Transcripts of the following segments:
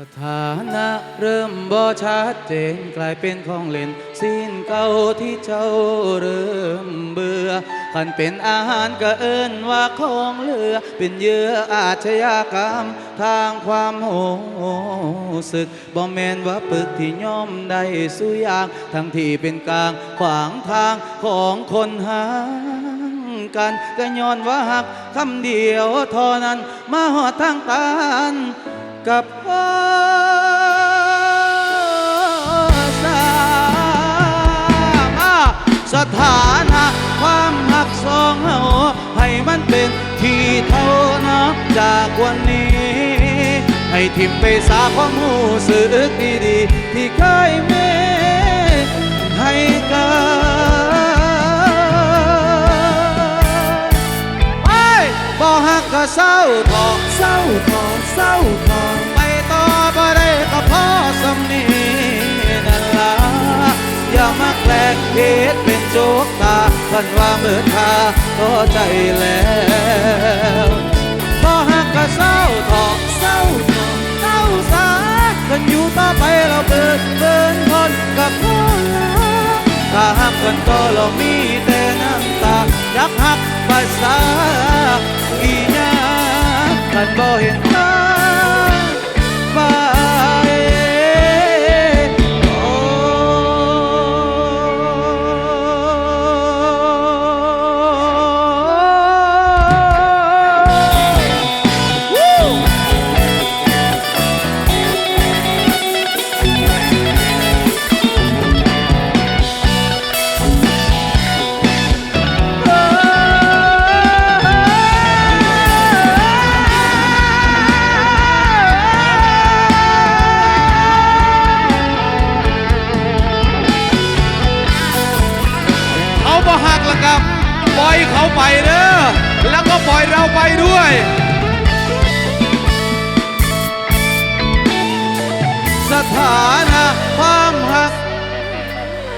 สถานะเริ่มบ่ชัดเจนกลายเป็นของเล่นสิ้นเก่าที่เจ้าเริ่มเบื่อขันเป็นอาหารก็เอิ้นว่าของเหลือ เป็นเยื่ออาชญากรรม ทางความโหสึกบ่แมนว่าปึกที่ย่อมได้สุยางทั้งที่เป็นกลางขวางทางของคนหากันก็ย้อนว่าหักคำเดียวเท่านั้นมาหอดทางตัน กับพ่อสามสถานะความหักสองเฮาให้มันเป็นที่เท่านับจากวันนี้ ให้ทิมไปสาความหูสึกดีๆที่เคยมีให้กันไปบ่หักก็เศร้าทอกเศร้าทองเศร้าท บ่ได้ก็พอสำนีนั่นล่ะอย่ามาแกล้งเหตุเป็นโจกตาคันว่าเมื่อทาก็ใจแล้วบ่หักก็เศร้าทอกเศร้าทอเศร้าสากันอยู่ต่อไปเราเบิดเบินคนกับพ่อถ้าหักกันก็เรามีแต่น้ำตาอยากหักภาษาอีหยังกันบ่เห็นตา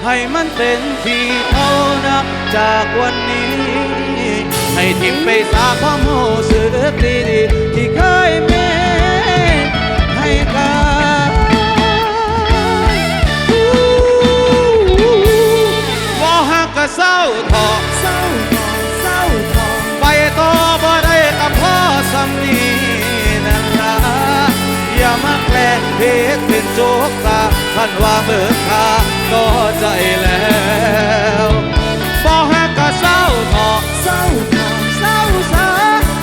ให้มันเป็นที่เท่านับจากวันนี้ ให้ทิมไปสาความโหสึกดี โจกตาท่านว่าเมืองคาก็ใจแล้วบ่ฮักก็เศร้าทอเศร้าทอเศร้าสา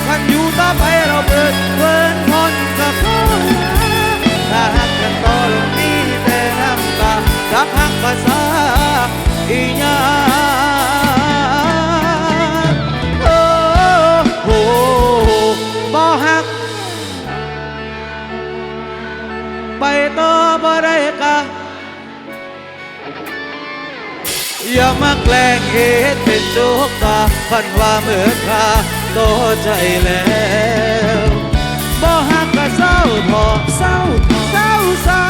คันอยู่ต่อไปเราเบิดเบินคนกับพ่อถ้าหักกันต่อลงมีแต่น้ำตาจักหักภาษาอีหยัง อบ่ได้กะอย่ามาแกล้งเหตุเป็นโจกตาพันว่าเมื่อคาโตใจแล้วบ่หักก็เศร้าทอเศร้าทอเศร้าสา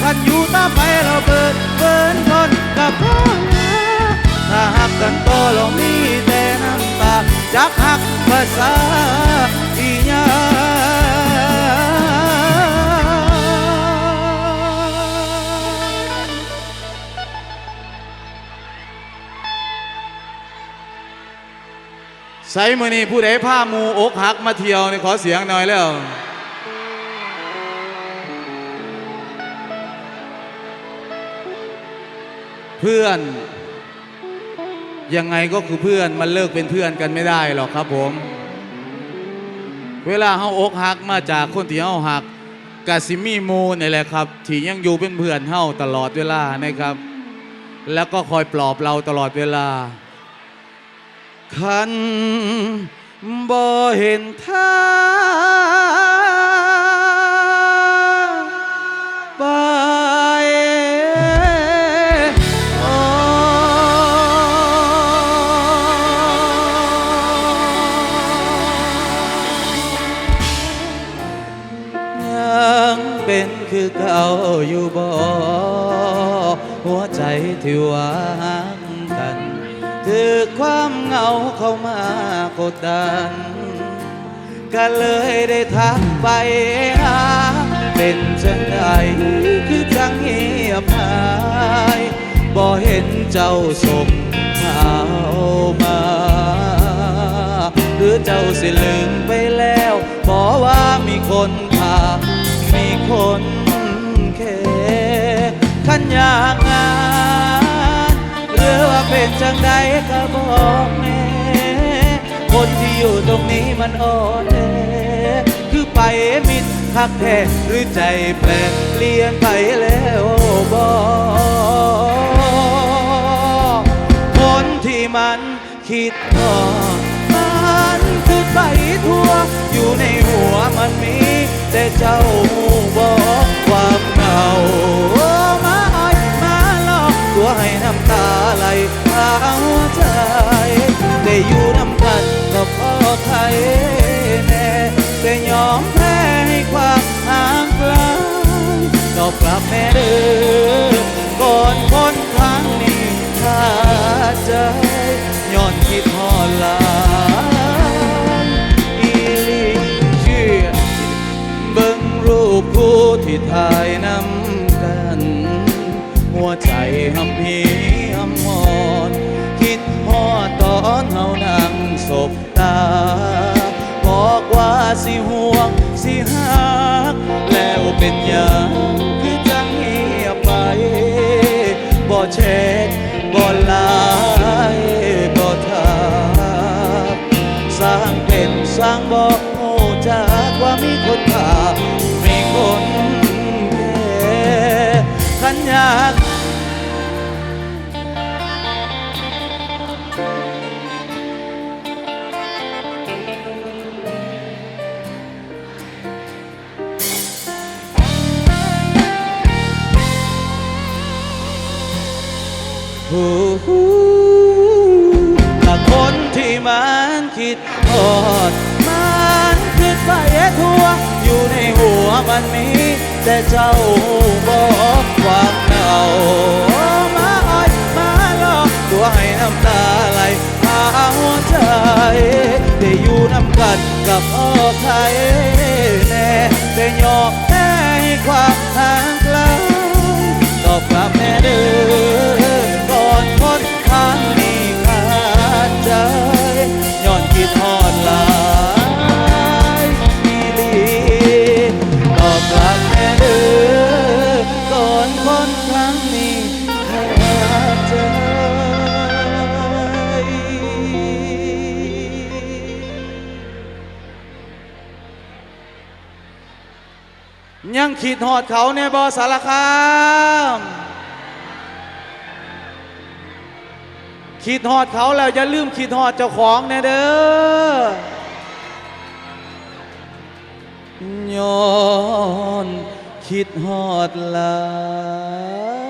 คันอยู่ต่อไปเราเบิดเบินคนกับพ่อถ้าหักกันต่อเรามีแต่น้ำตาจักหักภาษาอีหยัง ใส่มือนี้ผู้ใดผ้ามูอกหักมาเที่ยวนี่ขอเสียงหน่อยแล้วเพื่อน ยังไงก็คือเพื่อนมันเลิกเป็นเพื่อนกันไม่ได้หรอกครับผม เวลาเฮาอกหักมาจากคนที่เฮาหักกาซิมีมูนี่แหละครับ ที่ยังอยู่เป็นเพื่อนเฮาตลอดเวลานะครับ แล้วก็คอยปลอบเราตลอดเวลา คันบ่เห็นทางไปโอ้ยังเป็นคือเก่าอยู่บ่หัวใจที่หวางกันถือ ความเหงาเข้ามากดดัน ก็เลยได้ทักไปหาเป็นจังไดคือจังเงียบหายบ่เห็นเจ้าส่งข่าวมา หรือเจ้าสิลืมไปแล้วบอกว่ามีคนพามีคนแค่ขันยากง เป็นจังใดก็บอกแม่คนที่อยู่ตรงนี้มันอ่อนแอคือไปมิดคักแท้หรือใจแปลเปลี่ยนไปแล้วบอกคนที่มันคิดทอดมันคือไปทั่ว อยู่ในหัวมันมี แต่เจ้าหูบอก สบตา บอกว่าสิห่วงสิหักแล้วเป็นอย่างคือจังเงียบไปบ่เช็ดบ่ลา ฮู้ฮู้ถ้าคนที่มันคิดทอดมันคิดไปทั่ว อยู่ในหัวมันมี แต่เจ้าบอกความเหงามาอ้อยมาหลอกตัวให้น้ำตาไหลพาหัวใจได้อยู่น้ำกันกับพ่อใครแน่แต่ยอมแพ้ให้ความห่างไกลตอบกลับแม่เด้อ อดเขาในบอสารคามขีดหอดเขาแล้วอย่าลืมขีดหอดเจ้าของแน่เด้อย้อนคิดหอดลา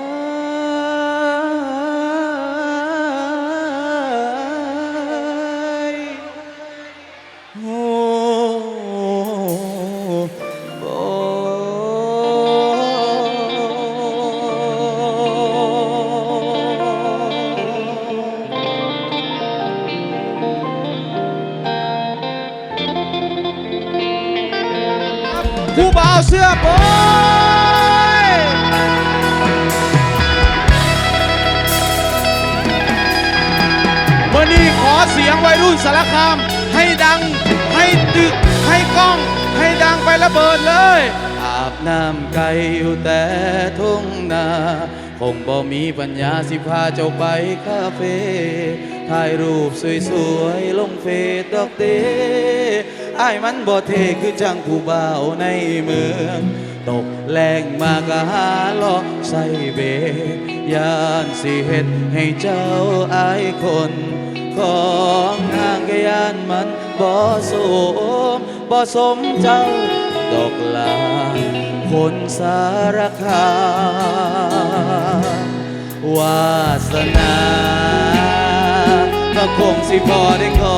สื้อบอยเมื่อนี้ขอเสียงวัยรุ่นสารคาม ให้ดังให้ตึกให้กล้อง ให้ดังไประเบิดเลย อาบน้ำไก่อยู่แต่ทุ่งนา งบ่มีปัญญาสิพาเจ้าไปคาเฟ่ถ่ายรูปสวยๆ ลงเฟซดอกเตไอ้มันบ่เทคือจังผู้บ่าวในเมือง ตกแรงมากะหาลอใส่เบยานสิเฮ็ดให้เจ้าอายคนของนางกยานมันบ่สมบ่สมเจ้าดอกลา คนสารคามวาสนาก็คงสิพอได้ขอ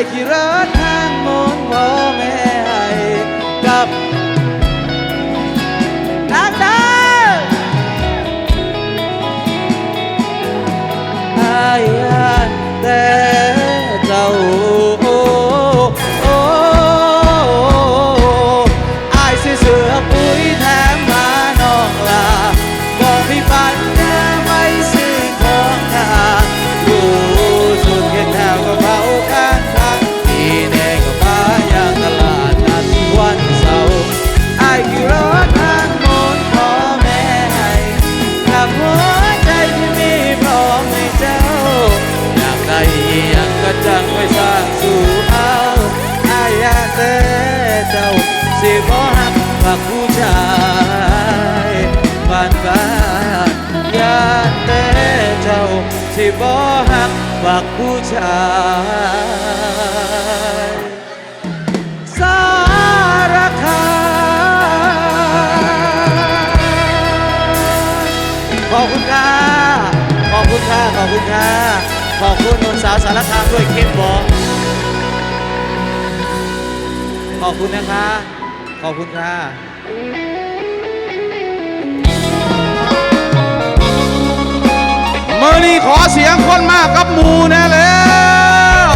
ไอ้ายขี่รถทางมนต์พ่อแม่ให้กับ บ่หักผักผู้ชายสารคามขอบคุณค่ะ ขอบคุณค่ะ ขอบคุณค่ะ ขอบคุณหนุ่มสาวสารคามด้วยเข้มบอขอบคุณนะคะ ขอบคุณค่ะ เมื่อนี้ขอเสียงคนมากกับมูแน่แล้ว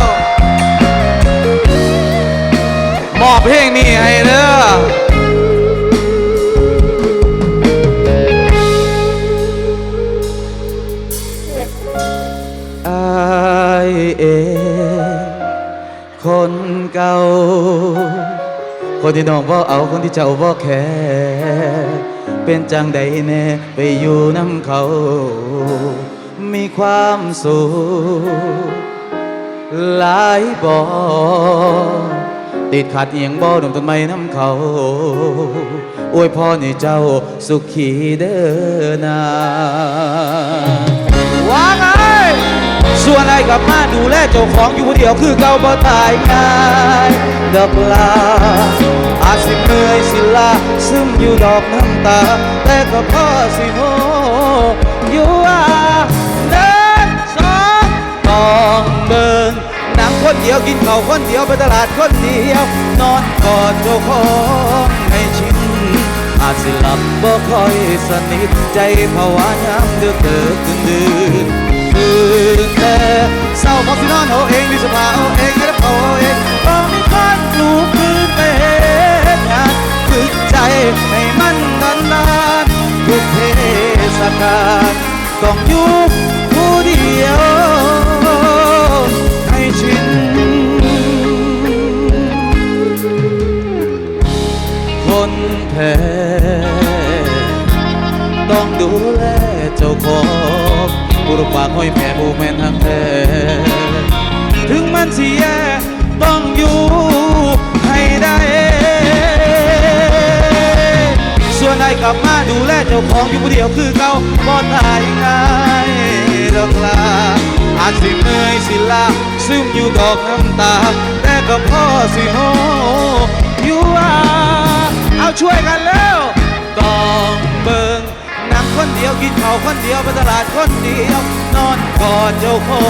มอบเพลงนี้ให้เด้อไอเอคนเก่า คนที่น้องบ่เอาคนที่เจ้าบ่แค่เป็นจังใดแน่ไปอยู่น้ำเขา มีความสุขหลายบ่ติดขัดเอียงบ่ดมต้นไม้น้ำเขาอวยพรให้เจ้าสุขีเด้อนาว่าไงส่วนไอ้กับมาดูแลเจ้าของอยู่คนเดียวคือเก่าบ่ตายง่ายดอกลาอาจสิเหนื่อยสิลาซึมอยู่ดอกน้ำตา แต่ก็พอสิโม องต้องเดินนั่งคนเดียวกินข้าวคนเดียวไปตลาดคนเดียว นอนกอดเจ้าของให้ชินอาจสิหลับบ่ค่อยสนิทใจภาวะยามเดือดเดือดตื่นดื่นตื่นแต่เศร้าพอสินอนเอาเองดิสภาเอาเองให้รับเอาเองก็มีคนปลูกพื้นเป็นงานฝึกใจให้มันนานนานๆทุกเทศกาลต้องอยู่ผู้เดียว ชิน คนแพ้ต้องดูแลเจ้าของบุรุษปากห้อยแม่บูแม่นทางแท้ถึงมันสิแย่ต้องอยู่ให้ได้ ส่วนไอ้กลับมาดูแลเจ้าของอยู่ผู้เดียวคือเก่าบ่ตายง่ายดอกลา อาจสิเมื่อยสิลาซึมอยู่ดอกน้ำตา แต่ก็พ่อสิโหอยู่ว่าเอาช่วยกันแล้วต้องเบิงนั่งคนเดียวกินข้าวคนเดียวไปตลาดคนเดียว นอนกอดเจ้าขอ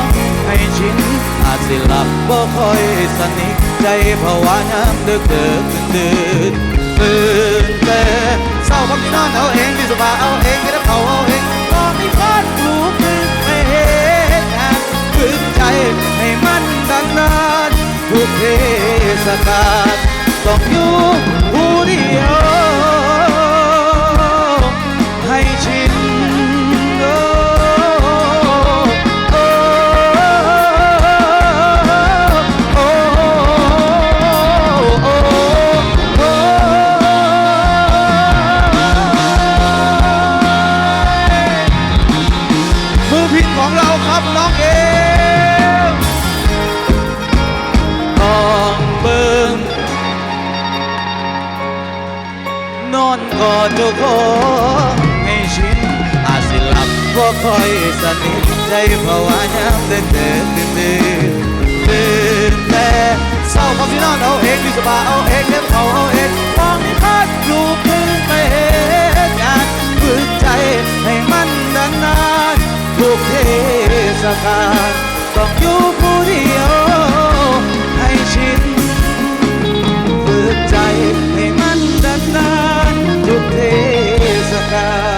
งให้ชินอาจสิหลับบ่ค่อยสนิทใจภาวะยามดึกดึกดื่นตื่นแต่เศร้ ต้อ อนกอดเจ้าของให้ชินอาจสิหลับบ่ค่อยสนิทใจภาวะยามเดินเดินตื่นตื่นตื่นแต่เศร้าความที่นอนเอาเองดีสบายเอาเองเล่มเขาเอาเองมองไม่พัดลูกขึ้นไปเหตุงานฝึกใจให้มันดันนานทุกเทศกาลต้องอยู่ผู้เดียว กา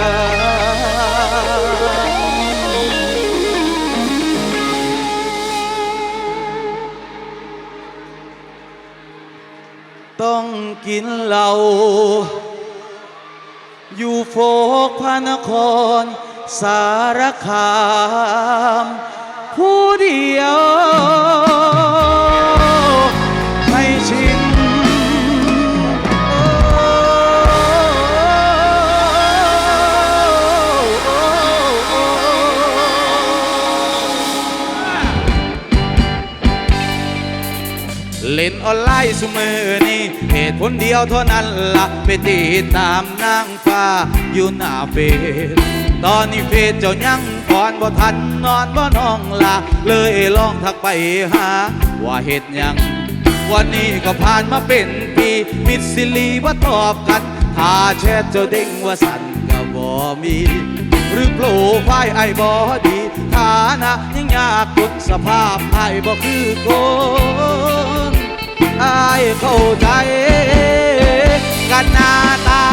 ต้องกินเหล้าอยู่โฟกพระนคร สารคาม ผู้เดียว เล่นออนไลน์สุมือนี่เหตุผลเดียวเท่านั้นละไปติดตามนางฟ้าอยู่หน้าเฟซตอนนี้เฟซเจ้ายังก่อนบ่ทันนอนบ่น้องละเลยลองทักไปหา ว่าเหตุยัง วันนี้ก็ผ่านมาเป็นปีมิดซิลีว่าตอบกันถ้าแชทเจ้าเด้งว่าสั่นก็บ่มีหรือโปรไฟล์ไอ้บ่ดีฐานะยังยากกดสภาพไอ้บ่คือคน ไอ้เข้าใจ กันหน้าตา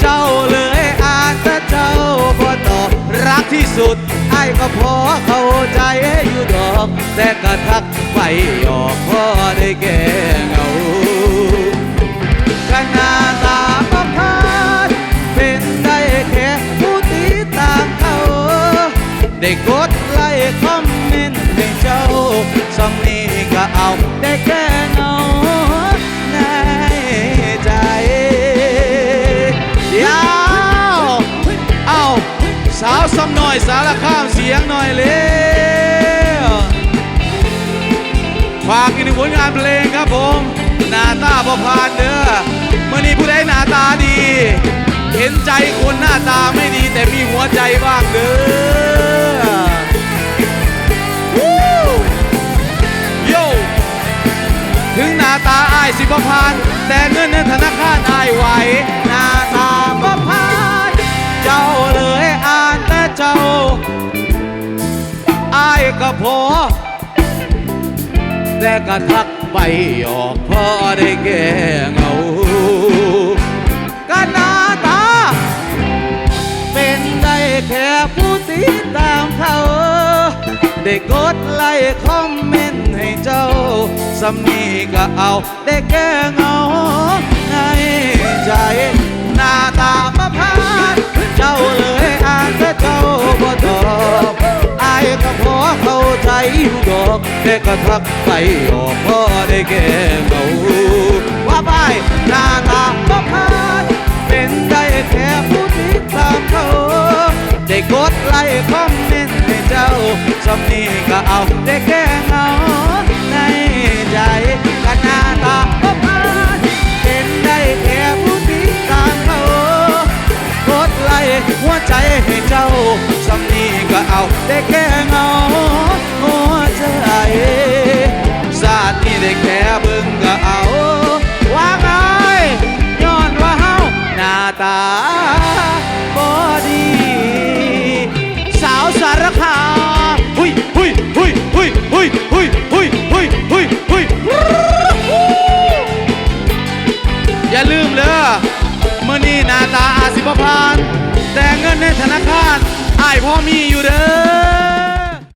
เจ้าเลยอ่านแต่เจ้าบ่ตอบรักที่สุดไอ้ก็พอเข้าใจอยู่ดอก แต่ก็ทักไปหยอกพ่อได้แก้เงากันหน้าตาก็พานเป็นได้แค่ผู้ติตามเขาได้กดไลค์ค สองนี้ก็เอาได้แค่เงาในใจยาวเอาสาวซ้ำหน่อยสารข้ามเสียงหน่อยเร็วฝากอีกหนึ่งผลงานเพลงครับผมหน้าตาประพานเด้อเมื่อนี้ผู้ใดหน้าตาดี เห็นใจคนหน้าตาไม่ดีแต่มีหัวใจบ้างเด้อ สิประพานแต่เงินในธนาคารอายไหวหน้าตาประพานเจ้าเลยอ่านแต่เจ้าอายก็พอแต่ก็ทักไปหยอกพอได้แก้เงากันหน้าตา เป็นได้แค่ผู้ติดตามเขา ได้กดไลค์คอมเมน สำนีก็เอาได้แก้เงาในใจ หน้าตาประพานเจ้าเลยอ่านแต่เจ้าบ่ตอบอายก็พอเข้าใจอยู่ดอกแต่ก็ทักไปออกพอได้แก้เงาว่าไปหน้าตาประพานเป็นได้แค่ผู้ติดตามเขาได้กดไลค์คอมเมนต์ให้เจ้าสำนีก็เอาได้แค่เงา ใจกัน